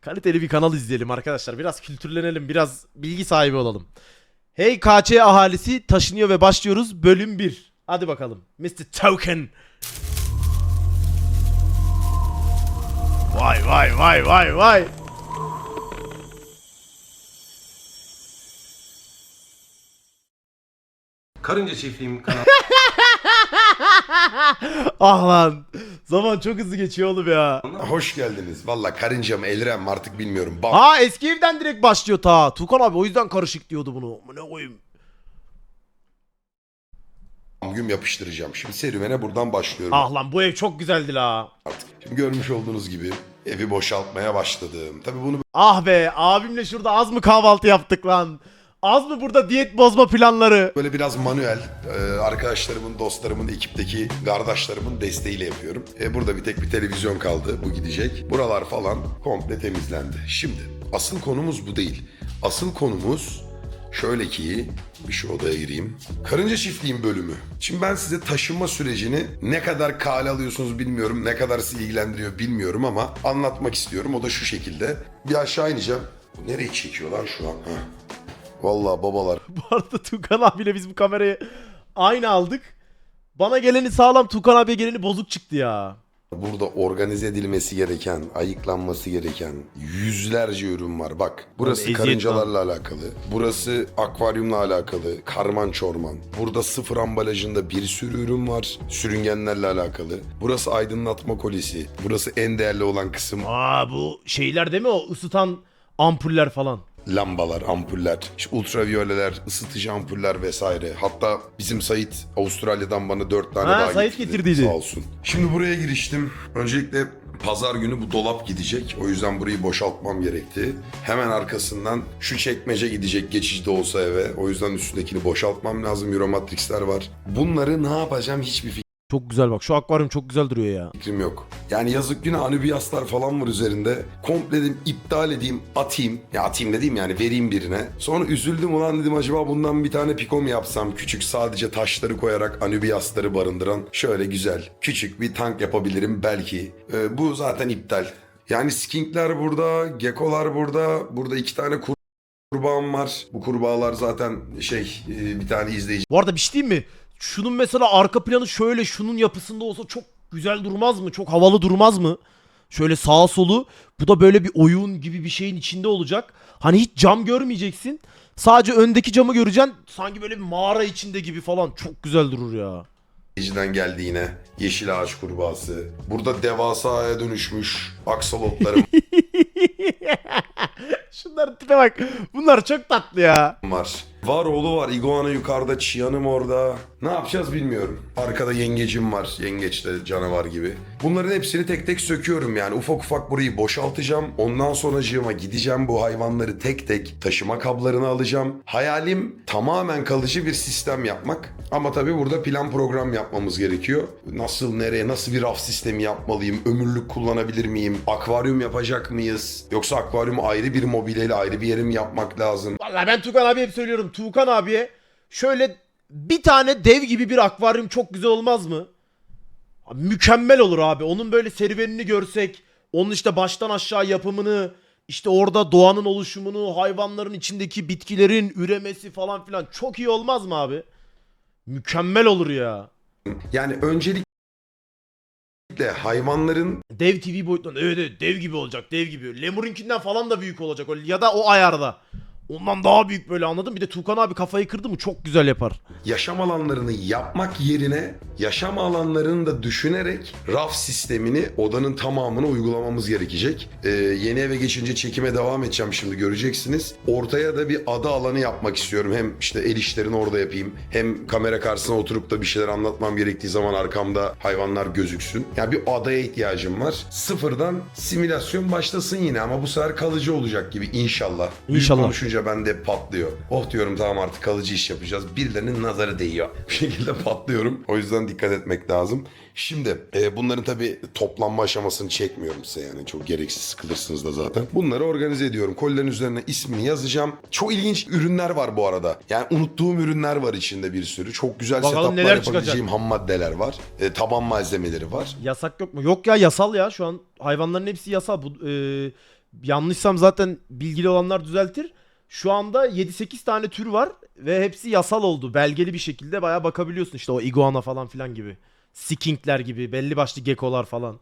Kaliteli bir kanal izleyelim arkadaşlar. Biraz kültürlenelim, biraz bilgi sahibi olalım. Hey KÇ ahalisi taşınıyor ve başlıyoruz. Bölüm 1. Hadi bakalım. Mr. Token. Vay vay vay vay vay. Karınca Çiftliğim kanalı Ah lan. Zaman çok hızlı geçiyor oğlum ya. Hoş geldiniz. Valla karınca mı elrem mi artık bilmiyorum. Bam Ha eski evden direkt başlıyor ta. Tukan abi o yüzden karışık diyordu bunu. Ne koyayım? güm yapıştıracağım. Şimdi serüvene buradan başlıyorum Ah lan bu ev çok güzeldi la. artık. Şimdi görmüş olduğunuz gibi evi boşaltmaya başladım. Tabii bunu Ah be abimle şurada az mı kahvaltı yaptık lan? Az mı burada diyet bozma planları? böyle biraz manuel e, arkadaşlarımın, dostlarımın, ekipteki kardeşlerimin desteğiyle yapıyorum. E, burada bir tek bir televizyon kaldı. Bu gidecek. Buralar falan komple temizlendi. Şimdi asıl konumuz bu değil. Asıl konumuz şöyle ki bir şu odaya gireyim. Karınca çiftliğin bölümü. Şimdi ben size taşınma sürecini ne kadar kale alıyorsunuz bilmiyorum. Ne kadar sizi ilgilendiriyor bilmiyorum ama anlatmak istiyorum. O da şu şekilde. Bir aşağı ineceğim. Bu nereye çekiyor lan şu an? Heh. Vallahi babalar Bu arada Tukan abiyle biz bu kamerayı aynı aldık. Bana geleni sağlam Tukan abiye geleni bozuk çıktı ya. Burada organize edilmesi gereken, ayıklanması gereken yüzlerce ürün var. Bak burası eziyet karıncalarla alakalı. Burası akvaryumla alakalı. Karman çorman. Burada sıfır ambalajında bir sürü ürün var. Sürüngenlerle alakalı. Burası aydınlatma kolisi. Burası en değerli olan kısım Aa bu şeyler değil mi o ısıtan ampuller falan. Lambalar, ampuller, işte ultraviyoleler, ısıtıcı ampuller vesaire. Hatta bizim Sait Avustralya'dan bana dört tane Ha, daha Sait getirdi. getirdiydi. Sağ olsun. Şimdi buraya giriştim. Öncelikle pazar günü bu dolap gidecek. O yüzden burayı boşaltmam gerekti. Hemen arkasından şu çekmece gidecek geçici de olsa eve. O yüzden üstündekini boşaltmam lazım. Euromatrix'ler var. Bunları ne yapacağım hiçbir Çok güzel bak şu akvaryum çok güzel duruyor ya. fikrim yok. Yani yazık günah Anubiaslar falan var üzerinde. Komple dedim iptal edeyim, atayım. Ya atayım dediğim yani vereyim birine. Sonra üzüldüm ulan dedim acaba bundan bir tane piko mu yapsam? Küçük sadece taşları koyarak Anubiasları barındıran şöyle güzel. Küçük bir tank yapabilirim belki. Ee, bu zaten iptal. Yani skinkler burada, geckolar burada. Burada iki tane kur- kurbağam var. Bu kurbağalar zaten şey e, bir tane izleyici Bu arada bir şey diyeyim mi? Şunun mesela arka planı şöyle şunun yapısında olsa çok güzel durmaz mı? Çok havalı durmaz mı? Şöyle sağa solu. Bu da böyle bir oyun gibi bir şeyin içinde olacak. Hani hiç cam görmeyeceksin. Sadece öndeki camı göreceksin. Sanki böyle bir mağara içinde gibi falan. Çok güzel durur ya. İzleyiciden geldi yine. Yeşil ağaç kurbağası. Burada devasaya dönüşmüş aksolotlarım Şunların tipe bak. Bunlar çok tatlı ya. var. Var oğlu var. Iguana yukarıda. Çiyanım orada. Ne yapacağız bilmiyorum. Arkada yengecim var. Yengeç de canavar gibi. Bunların hepsini tek tek söküyorum yani. Ufak ufak burayı boşaltacağım. Ondan sonracığıma gideceğim bu hayvanları tek tek taşıma kablarını alacağım. Hayalim tamamen kalıcı bir sistem yapmak. Ama tabii burada plan program yapmamız gerekiyor. Nasıl, nereye, nasıl bir raf sistemi yapmalıyım? Ömürlük kullanabilir miyim? Akvaryum yapacak mıyız? Yoksa akvaryumu ayrı bir mobilyayla ayrı bir yere mi yapmak lazım? Vallahi ben Tukan abiye söylüyorum. Tukan abiye şöyle bir tane dev gibi bir akvaryum çok güzel olmaz mı? Mükemmel olur abi. Onun böyle serüvenini görsek, onun işte baştan aşağı yapımını, işte orada doğanın oluşumunu, hayvanların içindeki bitkilerin üremesi falan filan çok iyi olmaz mı abi? Mükemmel olur ya. Yani öncelikle hayvanların Dev TV boyutunda. Evet evet dev gibi olacak dev gibi. Lemur'inkinden falan da büyük olacak. Ya da o ayarda. Ondan daha büyük böyle anladın? Bir de Tukan abi kafayı kırdı mı çok güzel yapar. yaşam alanlarını yapmak yerine yaşam alanlarını da düşünerek raf sistemini odanın tamamına uygulamamız gerekecek. Ee, yeni eve geçince çekime devam edeceğim şimdi göreceksiniz. Ortaya da bir ada alanı yapmak istiyorum. Hem işte el işlerini orada yapayım. Hem kamera karşısına oturup da bir şeyler anlatmam gerektiği zaman arkamda hayvanlar gözüksün. Yani bir adaya ihtiyacım var. Sıfırdan simülasyon başlasın yine ama bu sefer kalıcı olacak gibi inşallah. Büyük İnşallah. Konuşunca bende patlıyor. Oh diyorum tamam artık kalıcı iş yapacağız. Birilerinin nazarı değiyor. Bu şekilde patlıyorum. O yüzden dikkat etmek lazım. Şimdi e, bunların tabii toplanma aşamasını çekmiyorum size yani. Çok gereksiz sıkılırsınız da zaten. Bunları organize ediyorum. Kolilerin üzerine ismini yazacağım. Çok ilginç ürünler var bu arada. Yani unuttuğum ürünler var içinde bir sürü. Çok güzel Bakalım setuplar neler yapabileceğim ham maddeler var. E, taban malzemeleri var. Yasak yok mu? Yok ya yasal ya şu an hayvanların hepsi yasal. Bu e, Yanlışsam zaten bilgili olanlar düzeltir. Şu anda 7-8 tane tür var ve hepsi yasal oldu. Belgeli bir şekilde bayağı bakabiliyorsun işte o iguana falan filan gibi. Skingler gibi belli başlı geckolar falan.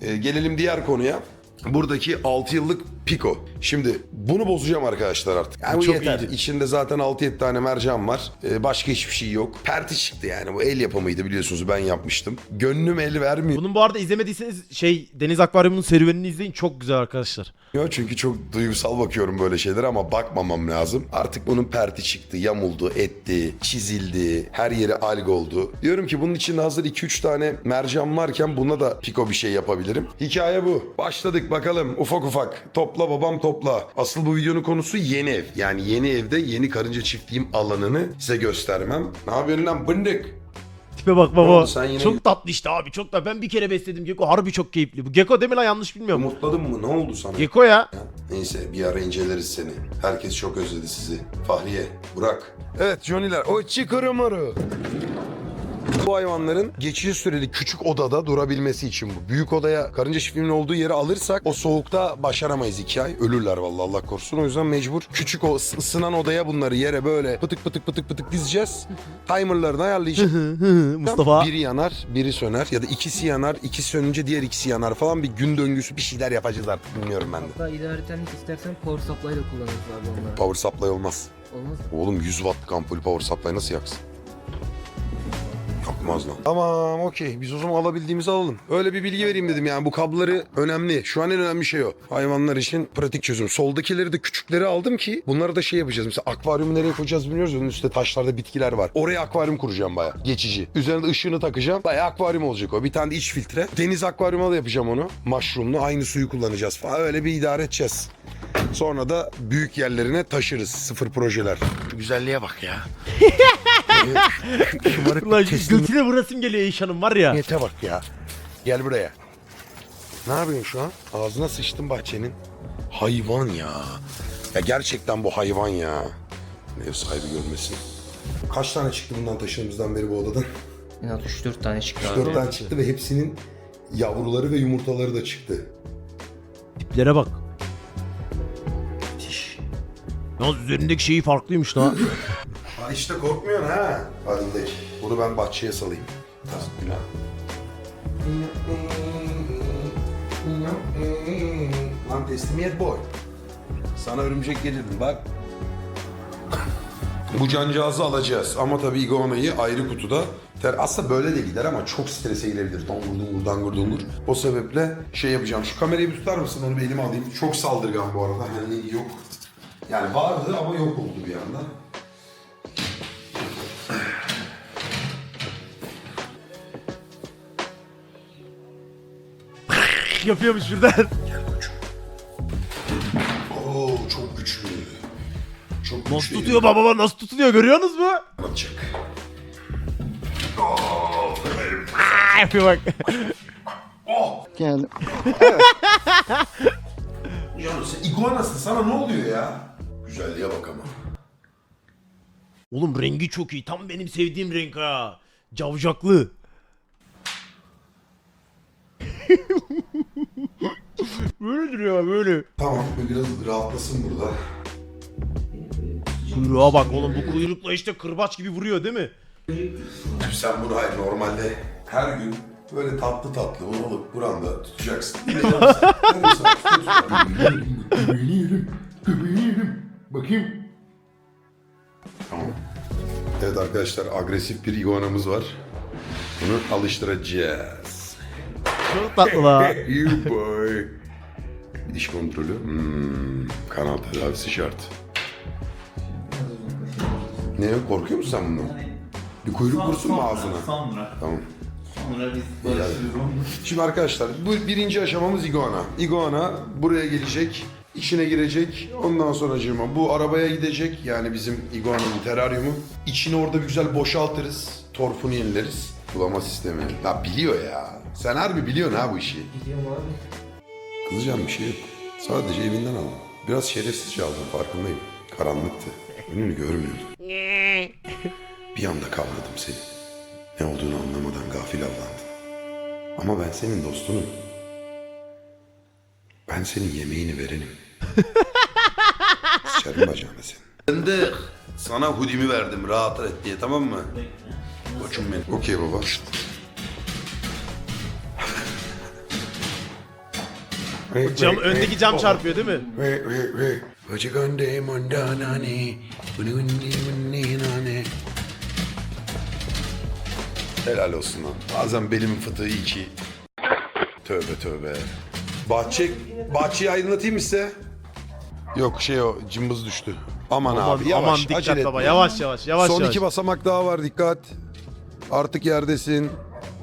Ee, gelelim diğer konuya. Buradaki 6 yıllık Pico. Şimdi bunu bozacağım arkadaşlar artık. Yani bu Çok yeter. iyiydi. İçinde zaten 6-7 tane mercan var. Ee, başka hiçbir şey yok. Perti çıktı yani. Bu el yapımıydı biliyorsunuz ben yapmıştım. Gönlüm el vermiyor Bunun bu arada izlemediyseniz şey Deniz Akvaryumu'nun serüvenini izleyin çok güzel arkadaşlar. çünkü çok duygusal bakıyorum böyle şeylere ama bakmamam lazım. Artık bunun perti çıktı, yamuldu, etti, çizildi, her yeri alg oldu. Diyorum ki bunun içinde hazır 2-3 tane mercan varken buna da Pico bir şey yapabilirim. Hikaye bu. Başladık bakalım ufak ufak. Topla babam topla. Asıl bu videonun konusu yeni ev. Yani yeni evde yeni karınca çiftliğim alanını size göstermem. Ne yapıyorsun lan bındık? Tipe bak baba. oldu, sen yine- Çok tatlı işte abi çok da ben bir kere besledim Gecko harbi çok keyifli. Bu Gecko değil mi lan yanlış bilmiyorum. Umutladın mı? Ne oldu sana? Gecko ya. Ya, Neyse bir ara inceleriz seni. Herkes çok özledi sizi. Fahriye, Burak. Evet Johnny'ler. O çıkırımırı. Bu hayvanların geçici süreli küçük odada durabilmesi için bu. Büyük odaya karınca çiftliğinin olduğu yeri alırsak o soğukta başaramayız iki ay. Ölürler vallahi Allah korusun. O yüzden mecbur küçük o ıs- ısınan odaya bunları yere böyle pıtık pıtık pıtık pıtık dizeceğiz. Timerlarını ayarlayacağız. Mustafa. Biri yanar, biri söner ya da ikisi yanar, ikisi sönünce diğer ikisi yanar falan bir gün döngüsü bir şeyler yapacağız artık bilmiyorum ben de. Hatta idaretenlik istersen power supply da kullanırız abi onları. Power supply olmaz. Olmaz mı? Oğlum 100 wattlık ampul power supply nasıl yaksın? Yakmaz lan. Tamam okey biz o zaman alabildiğimizi alalım. Öyle bir bilgi vereyim dedim yani bu kabloları önemli. Şu an en önemli şey o. Hayvanlar için pratik çözüm. Soldakileri de küçükleri aldım ki bunları da şey yapacağız. Mesela akvaryumu nereye koyacağız bilmiyoruz. Onun üstte taşlarda bitkiler var. Oraya akvaryum kuracağım baya. Geçici. Üzerine de ışığını takacağım. Baya akvaryum olacak o. Bir tane de iç filtre. Deniz akvaryuma da yapacağım onu. Mushroomlu aynı suyu kullanacağız falan. Öyle bir idare edeceğiz. Sonra da büyük yerlerine taşırız. Sıfır projeler. Şu güzelliğe bak ya. Şımarık Ulan teslim- götüne vurasım geliyor Eyşan'ın var ya. Niyete bak ya. Gel buraya. Ne yapıyorsun şu an? Ağzına sıçtın bahçenin. Hayvan ya. Ya gerçekten bu hayvan ya. Ev sahibi görmesin. Kaç tane çıktı bundan taşındığımızdan beri bu odadan? En az 3-4 tane çıktı abi. 4 tane çıktı ve hepsinin yavruları ve yumurtaları da çıktı. Tiplere bak. Müthiş. Yalnız üzerindeki şeyi farklıymış lan. Ha işte korkmuyorsun ha. Hadi gidelim. Bunu ben bahçeye salayım. Tamam. Günah. Lan teslimiyet boy. Sana örümcek gelirdim bak. Bu cancağızı alacağız ama tabii iguanayı ayrı kutuda. Ter, aslında böyle de gider ama çok strese girebilir. Dongur dungur dangur dungur. O sebeple şey yapacağım. Şu kamerayı bir tutar mısın? Onu bir elime alayım. Çok saldırgan bu arada. Yani yok. Yani vardı ama yok oldu bir anda. Yapıyormuş birden. Oo çok güçlü. Çok güçlü. Nasıl tutuyor baba baba nasıl tutuyor görüyorsunuz mu? Yapacak. Aa, yapıyor bak. Geldim. Ya sen iguanasın sana ne oluyor ya? Güzelliğe bak ama. Oğlum rengi çok iyi. Tam benim sevdiğim renk ha. Cavcaklı. Böyle duruyor böyle. Tamam bu biraz rahatlasın burada. Kuyruğa bak oğlum bu kuyrukla işte kırbaç gibi vuruyor değil mi? Sen bunu hayır normalde her gün böyle tatlı tatlı onu alıp buranda tutacaksın. Göbeğini yerim. Bakayım. Tamam. Evet arkadaşlar agresif bir iguanamız var. Bunu alıştıracağız. Çok tatlı la. you boy. Diş kontrolü. Hmm, kanal tedavisi şart. Ne korkuyor musun sen bundan? Bir kuyruk vursun mu ağzına? Sonra. Tamam. Sonra biz barışırız. Şimdi arkadaşlar bu birinci aşamamız iguana. Iguana buraya gelecek, içine girecek. Ondan sonra bu arabaya gidecek. Yani bizim iguananın teraryumu. İçini orada bir güzel boşaltırız. Torfunu yenileriz. Bulama sistemi. Ya biliyor ya. Sen harbi biliyorsun ha bu işi. Gidiyorum abi. Kızacağım bir şey yok. Sadece evinden aldım. Biraz şerefsizce aldım farkındayım. Karanlıktı. Önünü görmüyordum. Bir anda kavradım seni. Ne olduğunu anlamadan gafil avlandım. Ama ben senin dostunum. Ben senin yemeğini verenim. Sıçarım bacağına senin. Ben de sana hudimi verdim rahat et diye tamam mı? Koçum benim. Okey baba. Cam, öndeki cam çarpıyor değil mi? Ve. Hocagonde mondanane. Helal olsun lan. Bazen belimin fıtığı iyi ki. Tövbe tövbe. Bahçe, bahçeyi aydınlatayım mı size? Yok şey o cımbız düştü. Aman, abi yavaş aman acele dikkat etme. baba yavaş yavaş yavaş Son yavaş. iki basamak daha var dikkat. Artık yerdesin.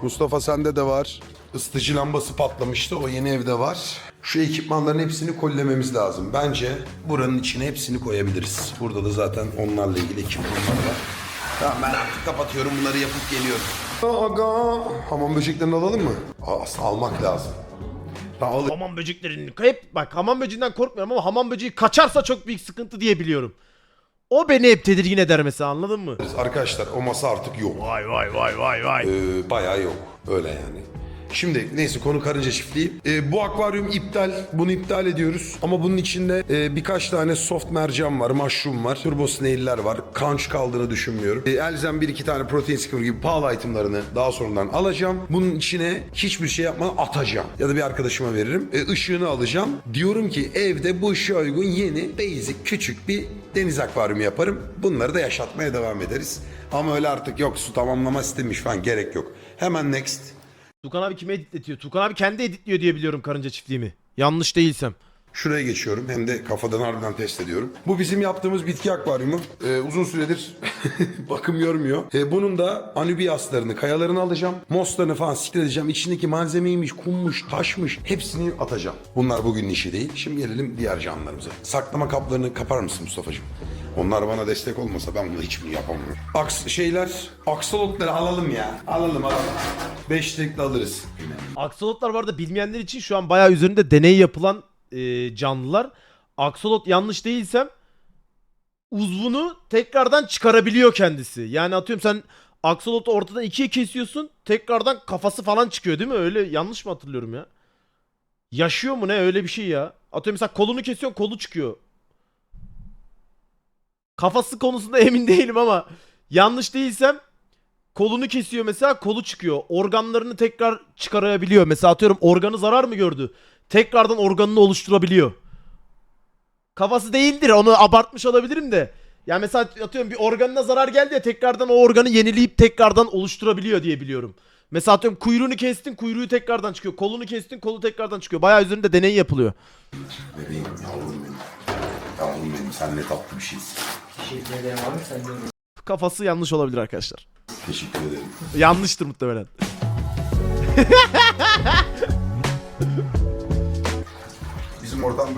Mustafa sende de var. Isıtıcı lambası patlamıştı o yeni evde var. Şu ekipmanların hepsini kollememiz lazım. Bence buranın içine hepsini koyabiliriz. Burada da zaten onlarla ilgili ekipmanlar var. Tamam ben artık kapatıyorum bunları yapıp geliyorum. Aga. Hamam böceklerini alalım mı? Aa, almak lazım. Tamam alırız. Hamam böceklerinin hep bak hamam böceğinden korkmuyorum ama hamam böceği kaçarsa çok büyük sıkıntı diye biliyorum. O beni hep tedirgin eder mesela anladın mı? Arkadaşlar o masa artık yok. Vay vay vay vay vay. Ee, bayağı yok. Öyle yani. Şimdi neyse konu karınca çiftliği. Ee, bu akvaryum iptal. Bunu iptal ediyoruz. Ama bunun içinde e, birkaç tane soft mercan var, mushroom var, turbo snail'ler var. Kanç kaldığını düşünmüyorum. Ee, elzem bir iki tane protein skimmer gibi pahalı itemlarını daha sonradan alacağım. Bunun içine hiçbir şey yapmadan atacağım. Ya da bir arkadaşıma veririm. Ee, ışığını alacağım. Diyorum ki evde bu ışığa uygun yeni, basic, küçük bir deniz akvaryumu yaparım. Bunları da yaşatmaya devam ederiz. Ama öyle artık yok su tamamlama sistemi falan gerek yok. Hemen next. Tukan abi kime editletiyor? Tukan abi kendi editliyor diye biliyorum karınca çiftliğimi. Yanlış değilsem. Şuraya geçiyorum hem de kafadan harbiden test ediyorum. Bu bizim yaptığımız bitki akvaryumu. Ee, uzun süredir bakım görmüyor. Ee, bunun da anubiaslarını, kayalarını alacağım. Moslarını falan siktir edeceğim. İçindeki malzemeymiş, kummuş, taşmış hepsini atacağım. Bunlar bugünün işi değil. Şimdi gelelim diğer canlılarımıza. Saklama kaplarını kapar mısın Mustafa'cığım? Onlar bana destek olmasa ben bunu hiçbirini yapamam. Aks şeyler, aksolotları alalım ya. Alalım alalım. Beş tekli alırız. Aksolotlar var da bilmeyenler için şu an bayağı üzerinde deney yapılan e, canlılar. Aksolot yanlış değilsem uzvunu tekrardan çıkarabiliyor kendisi. Yani atıyorum sen aksolotu ortadan ikiye kesiyorsun tekrardan kafası falan çıkıyor değil mi? Öyle yanlış mı hatırlıyorum ya? Yaşıyor mu ne öyle bir şey ya? Atıyorum mesela kolunu kesiyorsun kolu çıkıyor. Kafası konusunda emin değilim ama yanlış değilsem kolunu kesiyor mesela kolu çıkıyor. Organlarını tekrar çıkarabiliyor. Mesela atıyorum organı zarar mı gördü? Tekrardan organını oluşturabiliyor. Kafası değildir onu abartmış olabilirim de. Yani mesela atıyorum bir organına zarar geldi ya tekrardan o organı yenileyip tekrardan oluşturabiliyor diye biliyorum. Mesela atıyorum kuyruğunu kestin kuyruğu tekrardan çıkıyor. Kolunu kestin kolu tekrardan çıkıyor. Bayağı üzerinde deney yapılıyor. Bebeğim yavrum benim. Yavrum benim sen ne tatlı bir şeysin. Teşekkür ederim abi sen de Kafası yanlış olabilir arkadaşlar. Teşekkür ederim. Yanlıştır muhtemelen.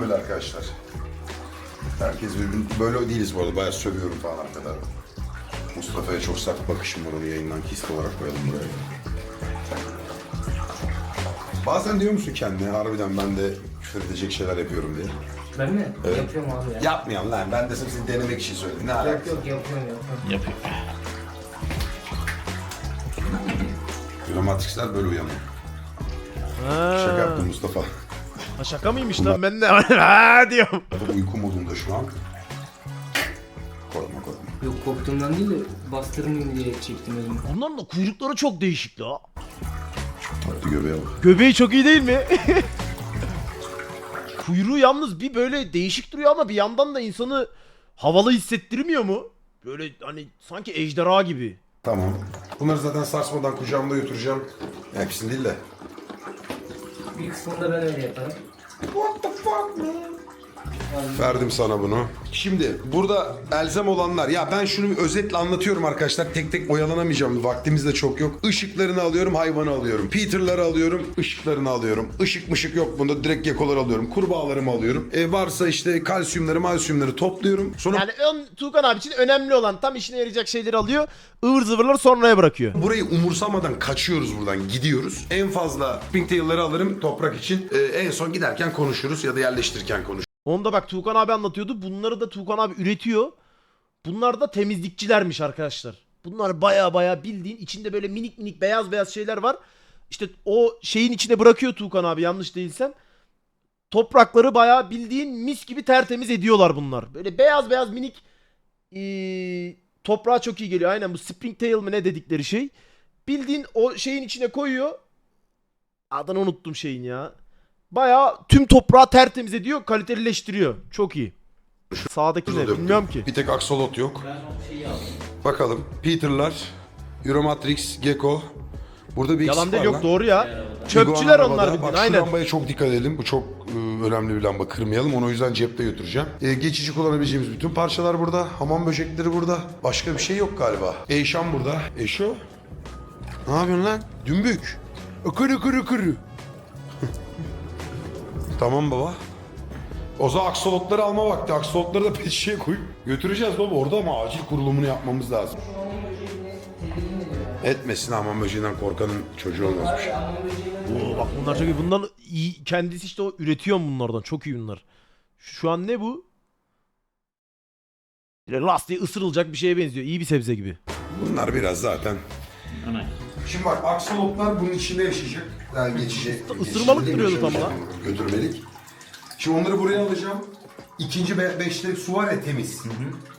böyle arkadaşlar. Herkes birbirini... Böyle değiliz bu arada. Bayağı sövüyorum falan arkada. Mustafa'ya çok sert bakışım var onu yayından kesit olarak koyalım buraya. Bazen diyor musun kendine harbiden ben de küfür edecek şeyler yapıyorum diye. Ben mi? Yapıyorum abi ya. Yapmayalım lan ben de sırf denemek için söyledim. Ne Yok alakası? yok yapıyorum yapıyorum. Dramatikler böyle uyanıyor. Ha. Şaka yaptım Mustafa. Ha, şaka mıymış lan ben de ha diyorum. Uyku modunda şu an. Korkma korkma. Yok korktuğumdan değil de bastırmayayım diye çektim elimi. Bunların da kuyrukları çok değişik la. Tatlı göbeğe bak. Göbeği çok iyi değil mi? Kuyruğu yalnız bir böyle değişik duruyor ama bir yandan da insanı havalı hissettirmiyor mu? Böyle hani sanki ejderha gibi. Tamam. Bunları zaten sarsmadan kucağımda götüreceğim. Hepsini değil de. Bir kısmını da ben öyle yaparım. What the fuck, man? Verdim sana bunu. Şimdi burada elzem olanlar. Ya ben şunu bir özetle anlatıyorum arkadaşlar. Tek tek oyalanamayacağım. Vaktimiz de çok yok. Işıklarını alıyorum, hayvanı alıyorum. Peter'ları alıyorum, ışıklarını alıyorum. Işık mışık yok bunda. Direkt gekolar alıyorum. Kurbağalarımı alıyorum. E varsa işte kalsiyumları, malsiyumları topluyorum. Sonra Yani ön, Tuğkan abi için önemli olan tam işine yarayacak şeyleri alıyor. ıvır zıvırları sonraya bırakıyor. Burayı umursamadan kaçıyoruz buradan gidiyoruz. En fazla Pinktail'ları alırım toprak için. Ee, en son giderken konuşuruz ya da yerleştirirken konuşuruz. Onu da bak Tuğkan abi anlatıyordu. Bunları da Tuğkan abi üretiyor. Bunlar da temizlikçilermiş arkadaşlar. Bunlar baya baya bildiğin içinde böyle minik minik beyaz beyaz şeyler var. İşte o şeyin içine bırakıyor Tuğkan abi yanlış değilsem. toprakları bayağı bildiğin mis gibi tertemiz ediyorlar bunlar. Böyle beyaz beyaz minik ee, toprağa çok iyi geliyor. Aynen bu springtail mi ne dedikleri şey. Bildiğin o şeyin içine koyuyor. Adını unuttum şeyin ya. Bayağı tüm toprağı tertemiz ediyor, kalitelileştiriyor. Çok iyi. Sağdaki ne bilmiyorum ki. Bir tek aksolot yok. Bakalım. Peter'lar, Euromatrix, Gecko. Burada bir Yalan eksik değil var yok lan. doğru ya. Iguana Çöpçüler onlar arabada. bildiğin Bak şu aynen. lambaya çok dikkat edelim. Bu çok e, önemli bir lamba. Kırmayalım. Onu o yüzden cepte götüreceğim. E, geçici kullanabileceğimiz bütün parçalar burada. Hamam böcekleri burada. Başka bir şey yok galiba. Eyşan burada. Eşo. Ne yapıyorsun lan? Dümbük. Akırı kırı kırı. Tamam baba. O zaman aksolotları alma vakti. Aksolotları da pet şişeye koyup götüreceğiz baba. Orada ama acil kurulumunu yapmamız lazım. Etmesin hamam böceğinden korkanın çocuğu olmazmış. Oo, bak bunlar çok iyi. Bundan iyi, kendisi işte o üretiyor bunlardan. Çok iyi bunlar. Şu, şu an ne bu? Böyle Las diye ısırılacak bir şeye benziyor. İyi bir sebze gibi. Bunlar biraz zaten. Şimdi bak aksolotlar bunun içinde yaşayacak. Yani geçecek. Isırmalık geçici duruyordu tam yaşayacak, Götürmelik. Şimdi onları buraya alacağım. İkinci be beşte su var ya temiz.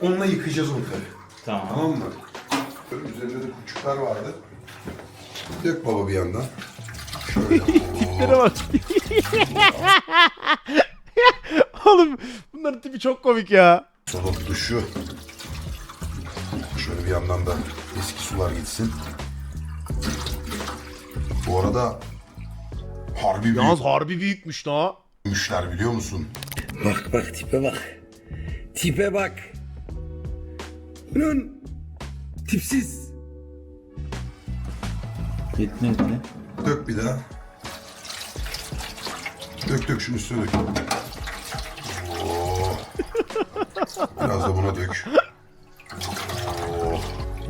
Onunla yıkayacağız onları. Tamam. Tamam mı? Üzerinde de küçükler vardı. Dök baba bir yandan. Şöyle. Tiplere bak. Oğlum bunların tipi çok komik ya. Soluk duşu. Şöyle bir yandan da eski sular gitsin. Bu arada harbi Yalnız harbi büyükmüş la. büyümüşler biliyor musun? Bak bak tipe bak. Tipe bak. Bunun tipsiz. Yetme yetme. Dök bir daha. Dök dök şunu üstüne dök. Oo. Biraz da buna dök.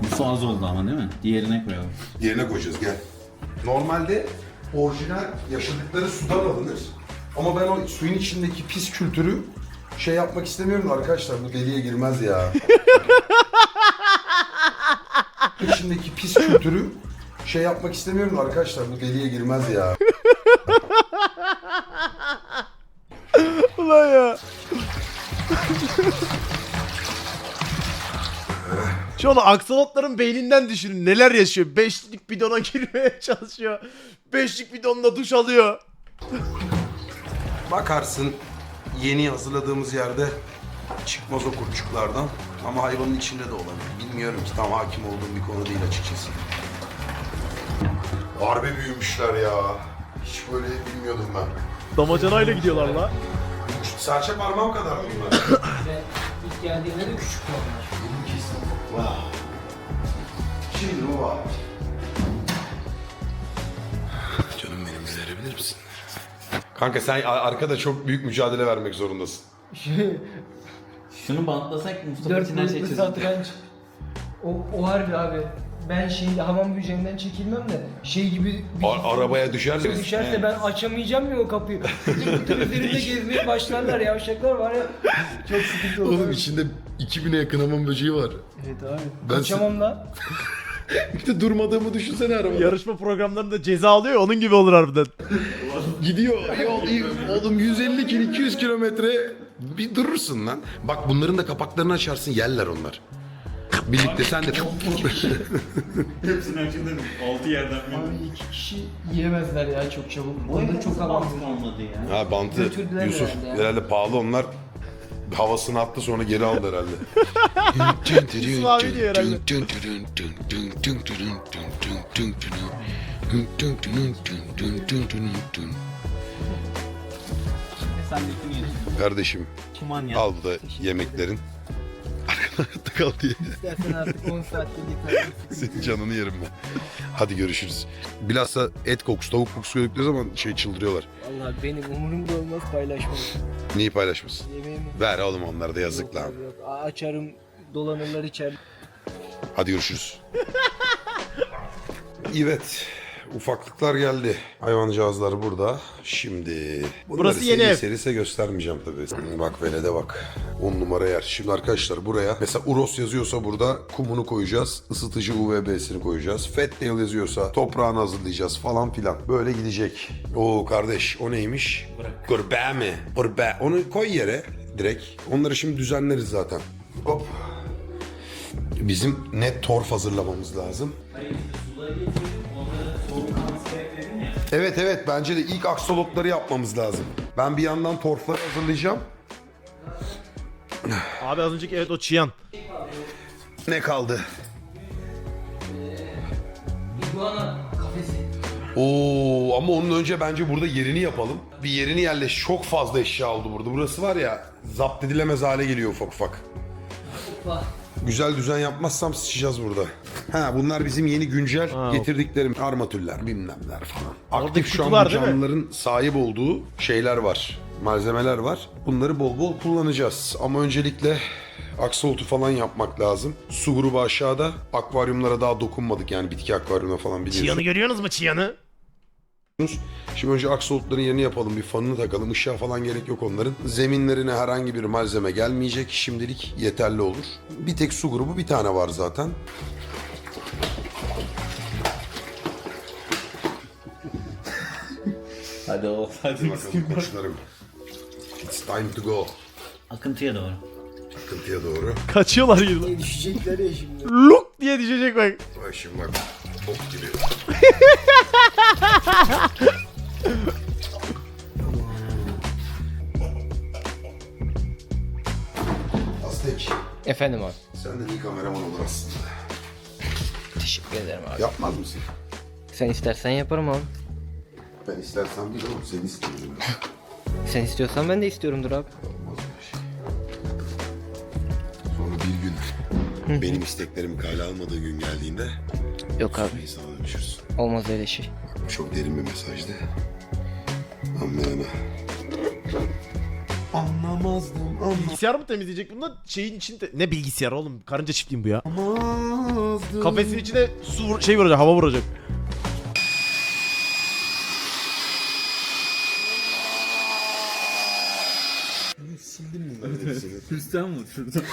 Bu su az oldu ama değil mi? Diğerine koyalım. Yerine koyacağız gel. Normalde orijinal yaşadıkları sudan alınır. Ama ben o suyun içindeki pis kültürü şey yapmak istemiyorum da arkadaşlar bu deliye girmez ya. içindeki pis kültürü şey yapmak istemiyorum da arkadaşlar bu deliye girmez ya. Ulan ya. Şu an aksolotların beyninden düşünün neler yaşıyor. Beşlik bidona girmeye çalışıyor. Beşlik bidonla duş alıyor. Bakarsın yeni hazırladığımız yerde çıkmaz o kurtçuklardan. Ama hayvanın içinde de olabilir. Bilmiyorum ki tam hakim olduğum bir konu değil açıkçası. Harbi büyümüşler ya. Hiç böyle bilmiyordum ben. Damacanayla gidiyorlar la. Serçe parmağım kadar bunlar. İlk geldiğimde de küçük onlar. Wow. Şimdi baba. Canım benim verebilir misin? Kanka sen arkada çok büyük mücadele vermek zorundasın. Şunu bantlasak Mustafa Dört için her şey boyutlu satranç. O, o harbi abi. Ben şey hamam böceğinden çekilmem de şey gibi bir A- arabaya düşerseniz. düşerse ben açamayacağım ya o kapıyı. Bütün üzerimde gezmeye başlarlar yavşaklar var ya. Çok sıkıntı olur. Oğlum içinde 2000'e yakın hamam böceği var. Evet abi. Ben Kaçamam da. Bir de durmadığımı düşünsene arabada. Yarışma programlarında ceza alıyor ya, onun gibi olur harbiden. Gidiyor yol oğlum 150 kilo 200 kilometre bir durursun lan. Bak bunların da kapaklarını açarsın yerler onlar. Birlikte sen de Hepsini açıldı. Altı yerden bir. Abi iki kişi yiyemezler ya çok çabuk. Onda çok bant avantajlı. olmadı ya. Ha bantı Götürdüler Yusuf herhalde ya. herhalde pahalı onlar havasını attı sonra geri aldı herhalde. Diyor. Sen yedin. Kardeşim Kuman ya. al bu da yemeklerin. Arkada kal diye. İstersen artık 10 saatte git. Senin canını yerim ben. Hadi görüşürüz. Bilhassa et kokusu, tavuk kokusu gördükleri zaman şey çıldırıyorlar. Vallahi benim umurumda olmaz paylaşmam. Neyi paylaşmasın? Yemeğimi. Ver oğlum onlara da yazık Yok lan. yok. Aa, Açarım dolanırlar içer. Hadi görüşürüz. evet. Ufaklıklar geldi. Hayvancağızlar burada. Şimdi bunları Burası yeni seri ev. Serise göstermeyeceğim tabii. Bak velede bak. 10 numara yer. Şimdi arkadaşlar buraya mesela Uros yazıyorsa burada kumunu koyacağız. Isıtıcı UVB'sini koyacağız. Fat yazıyorsa toprağını hazırlayacağız falan filan. Böyle gidecek. Oo kardeş o neymiş? Gurbe mi? Gurbe. Onu koy yere direkt. Onları şimdi düzenleriz zaten. Hop. Bizim net torf hazırlamamız lazım. Evet evet bence de ilk aksolotları yapmamız lazım. Ben bir yandan torfları hazırlayacağım. Abi az önceki evet o çiyan. Ne kaldı? İguana kafesi. Oo ama onun önce bence burada yerini yapalım. Bir yerini yerleş. Çok fazla eşya oldu burada. Burası var ya zapt edilemez hale geliyor ufak ufak. Güzel düzen yapmazsam sıçacağız burada. Ha bunlar bizim yeni güncel Ha, getirdiklerim armatürler bilmemler falan. Orada Aktif şu an kutular bu değil mi? canlıların sahip olduğu şeyler var. Malzemeler var. Bunları bol bol kullanacağız. Ama öncelikle aksolotu falan yapmak lazım. Su grubu aşağıda. Akvaryumlara daha dokunmadık yani bitki akvaryumuna falan biliyorsunuz. Çiyanı görüyorsunuz mu çiyanı? Şimdi önce aksolotların yerini yapalım. Bir fanını takalım. Işığa falan gerek yok onların. Zeminlerine herhangi bir malzeme gelmeyecek. Şimdilik yeterli olur. Bir tek su grubu bir tane var zaten. Hadi ol. Hadi Bakalım koçlarım. It's time to go. Akıntıya doğru. Akıntıya doğru. Kaçıyorlar gibi. Düşecekler ya şimdi. Luk diye düşecek bak. Bak şimdi bak. Bok gibi. Aztek. Efendim abi. Senden iyi kameraman olur aslında. Teşekkür ederim abi. Yapmaz mısın? Sen istersen yaparım abi. Ben istersem değil oğlum seni istiyorum. Sen istiyorsan ben de istiyorumdur abi. Olmaz öyle şey. Sonra bir gün benim isteklerimi kale almadığı gün geldiğinde Yok abi. dönüşürsün. Olmaz öyle şey. Çok derin bir mesajdı. Anlayana. Anlamazdım Bilgisayar mı temizleyecek bunlar? Şeyin içinde... Ne bilgisayar oğlum? Karınca çiftliğim bu ya. anlamazdım. Kafesin içine su vur- şey vuracak, hava vuracak. Üstten mi şuradan?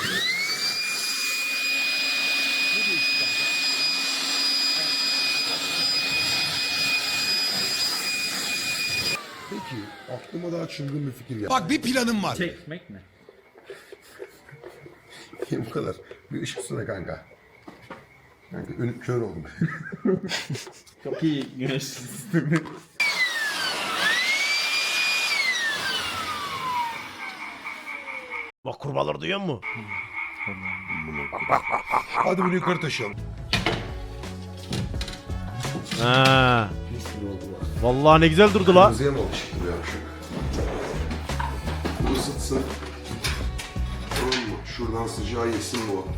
Aklıma daha çılgın bir fikir geldi. Bak bir planım var. Çekmek mi? Bu kadar. Bir ışık süre kanka. Kanka önüm kör oldum. Çok iyi güneş sistemi. Bak kurbağaları duyuyor musun? Hadi bunu yukarı taşıyalım. Ha. Vallahi ne güzel durdu la. Kırmızıya mı alışık bu yavşak? Bu ısıtsın. Tamam mı? Şuradan sıcağı yesin bu.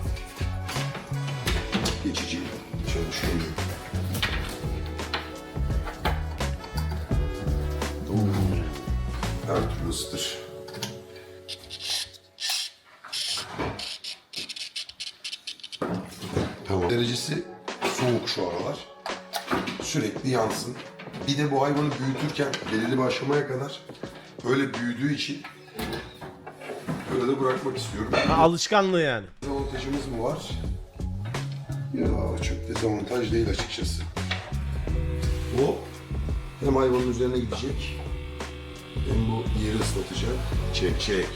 Geçici çalışıyor. Her türlü ısıtır. Tamam. Derecesi soğuk şu aralar. Sürekli yansın. Bir de bu hayvanı büyütürken belirli bir aşamaya kadar öyle büyüdüğü için böyle de bırakmak istiyorum. Ha, alışkanlığı yani. Dezavantajımız mı var? Ya çok dezavantaj değil açıkçası. Bu hem hayvanın üzerine gidecek hem bu yeri ıslatacak. Çek çek.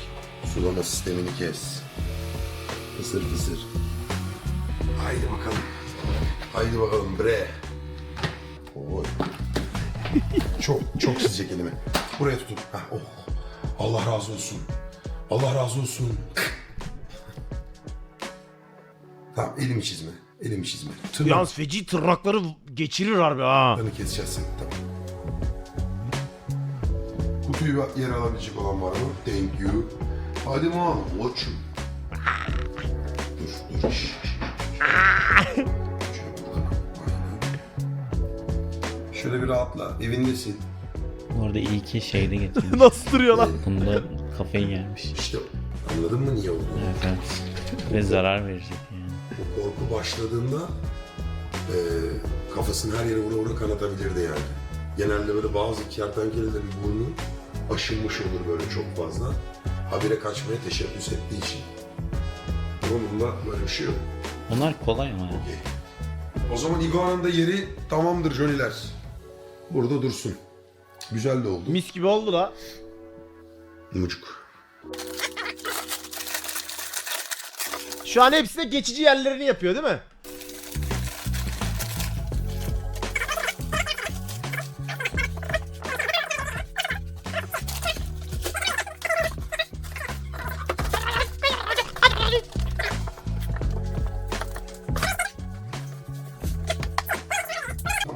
Sulama sistemini kes. Fısır fısır. Haydi bakalım. Haydi bakalım bre. Oy. çok çok sıcak elimi. Buraya tutun. Heh, oh. Allah razı olsun. Allah razı olsun. Tamam elimi çizme. Elimi çizme. Yalnız feci tırnakları geçirir harbi ha. Tırnaklarını keseceğiz seni. Tamam. Kutuyu yer alabilecek olan var mı? Thank you. Hadi ma, watch'um. Dur, dur. Şş, şş. Şöyle bir rahatla. Evindesin. Bu arada iyi ki şeyde getirmiş. Nasıl duruyor lan? Bunda kafayı gelmiş. İşte anladın mı niye olduğunu? Evet evet. Ve zarar verecek yani. Bu korku başladığında Ee, kafasını her yere vura vura kanatabilirdi yani. Genelde böyle bazı kertenkelelerin burnu aşınmış olur böyle çok fazla. Habire kaçmaya teşebbüs ettiği için. Ama bunda böyle bir şey yok. Onlar kolay ama. Okey. O zaman iguananın da yeri tamamdır Joniler. Burada dursun. Güzel de oldu. Mis gibi oldu la. Mucuk. Şu an hepsi de geçici yerlerini yapıyor değil mi?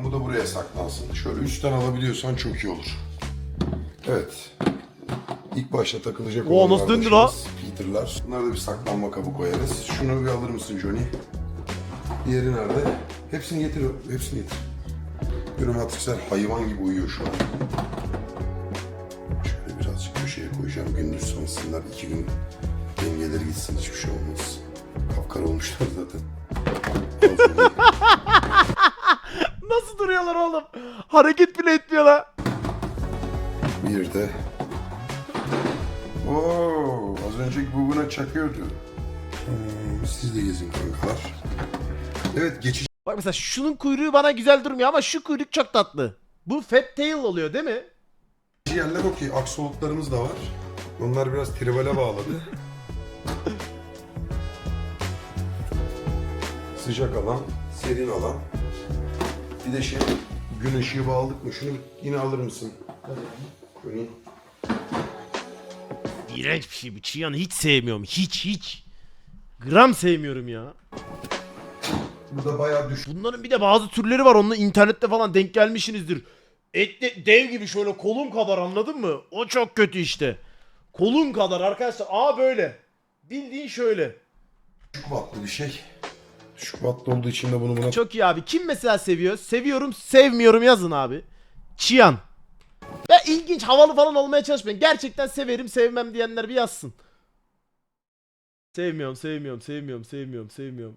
Bu da buraya saklansın. Şöyle üstten alabiliyorsan çok iyi olur. Evet. İlk başta takılacak Oo, nasıl döndü arkadaşımız Peter'lar. Bunlara da bir saklanma kabı koyarız. Şunu bir alır mısın Johnny? Diğeri nerede? Hepsini getir. Hepsini getir. Gramatiksel hayvan gibi uyuyor şu an. Şöyle birazcık köşeye koyacağım. Gündüz sansınlar. iki gün dengeleri gitsin. Hiçbir şey olmaz. Kapkara olmuşlar zaten. Nasıl duruyorlar oğlum? Hareket bile etmiyorlar. Bir de... Oo, az önceki bu buna çakıyordu. Hmm, siz de gezin kankalar. Evet geçici Bak mesela şunun kuyruğu bana güzel durmuyor ama şu kuyruk çok tatlı. Bu fat tail oluyor değil mi? yerler okey. Aksolotlarımız da var. Onlar biraz tribale bağladı. Sıcak alan, serin alan. Bir de şey, gün ışığı bağladık mı? Şunu yine alır mısın? Şunu. İğrenç bir şey bu. Çiyan'ı hiç sevmiyorum. Hiç hiç. Gram sevmiyorum ya. Burada bayağı düş. Bunların bir de bazı türleri var. Onunla internette falan denk gelmişsinizdir. Etli dev gibi şöyle kolun kadar anladın mı? O çok kötü işte. Kolun kadar arkadaşlar. Aa böyle. Bildiğin şöyle. Düşük wattlı bir şey. Düşük wattlı olduğu için de bunu buna Çok iyi abi. Kim mesela seviyor? Seviyorum, sevmiyorum yazın abi. Çiyan. Ya ilginç, havalı falan olmaya çalışmayın. Gerçekten severim, sevmem diyenler bir yazsın. Sevmiyorum, sevmiyorum, sevmiyorum, sevmiyorum, sevmiyorum.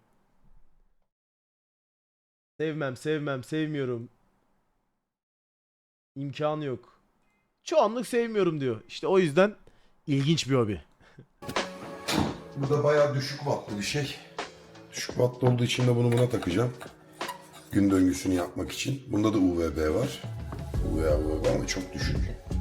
Sevmem, sevmem, sevmiyorum. İmkanı yok. Çoğunluk sevmiyorum diyor. İşte o yüzden ilginç bir hobi. Bu da bayağı düşük wattlı bir şey. Düşük wattlı olduğu için de bunu buna takacağım. Gün döngüsünü yapmak için. Bunda da UVB var. UVB, UVB ama çok düşük.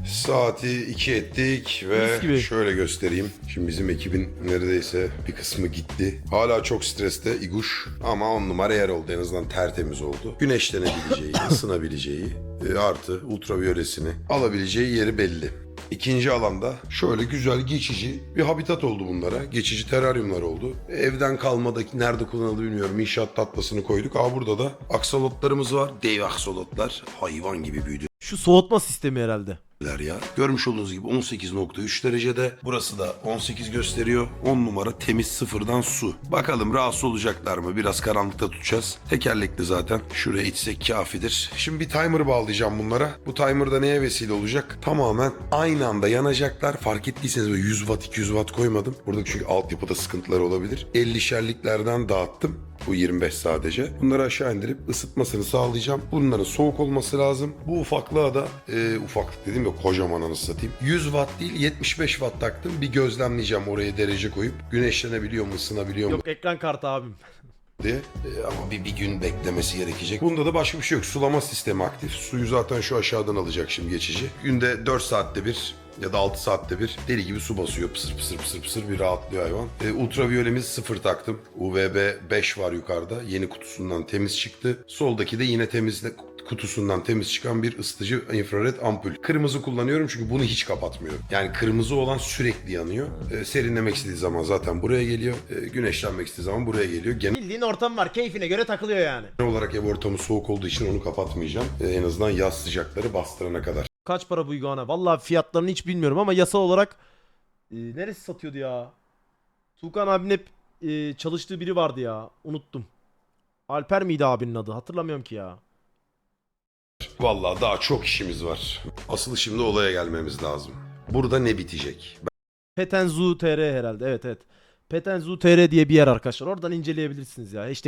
Saati 2 ettik ve gibi. şöyle göstereyim. Şimdi bizim ekibin neredeyse bir kısmı gitti. Hala çok streste İguş ama on numara yer oldu. En azından tertemiz oldu. Güneşlenebileceği, ısınabileceği e, artı ultraviyolesini alabileceği yeri belli. İkinci alanda şöyle güzel geçici bir habitat oldu bunlara. Geçici teraryumlar oldu. Evden kalmadaki nerede kullanıldı bilmiyorum. İnşaat tatlasını koyduk. Aa burada da aksolotlarımız var. Dev aksolotlar. Hayvan gibi büyüdü. Şu soğutma sistemi herhalde. Ya. Görmüş olduğunuz gibi 18.3 derecede. Burası da 18 gösteriyor. 10 numara temiz sıfırdan su. Bakalım rahatsız olacaklar mı? Biraz karanlıkta tutacağız. Tekerlekli zaten. Şuraya içsek kafidir. Şimdi bir timer bağlayacağım bunlara. Bu timer da neye vesile olacak? Tamamen aynı anda yanacaklar. Fark ettiyseniz böyle 100 watt 200 watt koymadım. Burada çünkü altyapıda sıkıntılar olabilir. 50 şerliklerden dağıttım. Bu 25 sadece. Bunları aşağı indirip ısıtmasını sağlayacağım. Bunların soğuk olması lazım. Bu ufaklığa da e, ufaklık dediğim de kocaman satayım. 100 watt değil 75 watt taktım. Bir gözlemleyeceğim oraya derece koyup. Güneşlenebiliyor mu ısınabiliyor mu Yok ekran kartı abim. E, ama bir, bir gün beklemesi gerekecek. Bunda da başka bir şey yok. Sulama sistemi aktif. Suyu zaten şu aşağıdan alacak şimdi geçici. Günde 4 saatte bir ya da 6 saatte bir deli gibi su basıyor. Pısır pısır pısır pısır bir rahatlıyor hayvan. E, ultraviyolemiz sıfır taktım. UVB 5 var yukarıda. Yeni kutusundan temiz çıktı. Soldaki de yine temizle kutusundan temiz çıkan bir ısıtıcı infrared ampul. Kırmızı kullanıyorum çünkü bunu hiç kapatmıyorum. Yani kırmızı olan sürekli yanıyor. E, serinlemek istediği zaman zaten buraya geliyor. E, güneşlenmek istediği zaman buraya geliyor. Genel Bildiğin ortam var. Keyfine göre takılıyor yani. olarak ev ortamı soğuk olduğu için onu kapatmayacağım. E, en azından yaz sıcakları bastırana kadar. Kaç para bu iguana? Vallahi fiyatlarını hiç bilmiyorum ama yasal olarak e, neresi satıyordu ya? Tuğkan abinin hep e, çalıştığı biri vardı ya. Unuttum. Alper miydi abinin adı? Hatırlamıyorum ki ya. Vallahi daha çok işimiz var. Asıl şimdi olaya gelmemiz lazım. Burada ne bitecek? Petenzu TR herhalde. Evet evet. Petenzu TR diye bir yer arkadaşlar. Oradan inceleyebilirsiniz ya. Hashtag